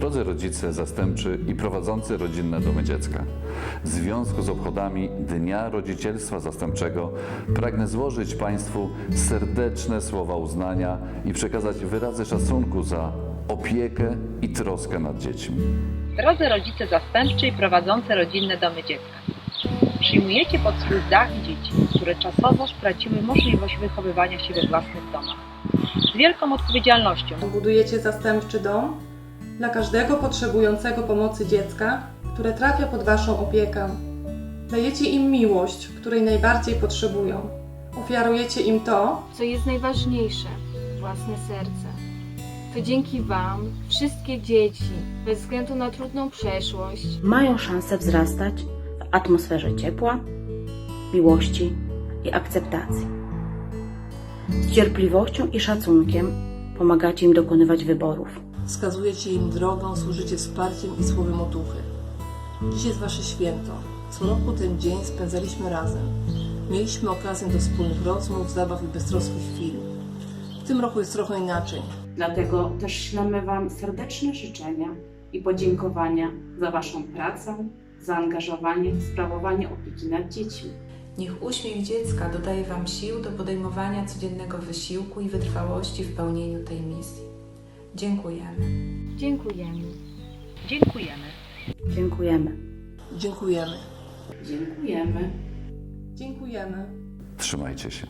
Drodzy rodzice zastępczy i prowadzący rodzinne domy dziecka, w związku z obchodami Dnia Rodzicielstwa Zastępczego pragnę złożyć Państwu serdeczne słowa uznania i przekazać wyrazy szacunku za opiekę i troskę nad dziećmi. Drodzy rodzice zastępczy i prowadzący rodzinne domy dziecka. Przyjmujecie pod swój dach dzieci, które czasowo straciły możliwość wychowywania się we własnych domach. Z wielką odpowiedzialnością Budujecie zastępczy dom dla każdego potrzebującego pomocy dziecka, które trafia pod Waszą opiekę. Dajecie im miłość, której najbardziej potrzebują. Ofiarujecie im to, co jest najważniejsze własne serce. To dzięki Wam wszystkie dzieci, bez względu na trudną przeszłość, mają szansę wzrastać w atmosferze ciepła, miłości i akceptacji. Z cierpliwością i szacunkiem pomagacie im dokonywać wyborów. Wskazujecie im drogę, służycie wsparciem i słowem otuchy. Dziś jest Wasze święto. Co roku ten dzień spędzaliśmy razem. Mieliśmy okazję do wspólnych rozmów, zabaw i beztroskich chwil. W tym roku jest trochę inaczej. Dlatego też ślemy Wam serdeczne życzenia i podziękowania za Waszą pracę, zaangażowanie w sprawowanie opieki nad dziećmi. Niech uśmiech dziecka dodaje Wam sił do podejmowania codziennego wysiłku i wytrwałości w pełnieniu tej misji. Dziękujemy. dziękujemy. dziękujemy. Dziękujemy. Dziękujemy. Dziękujemy. dziękujemy. Trzymajcie się.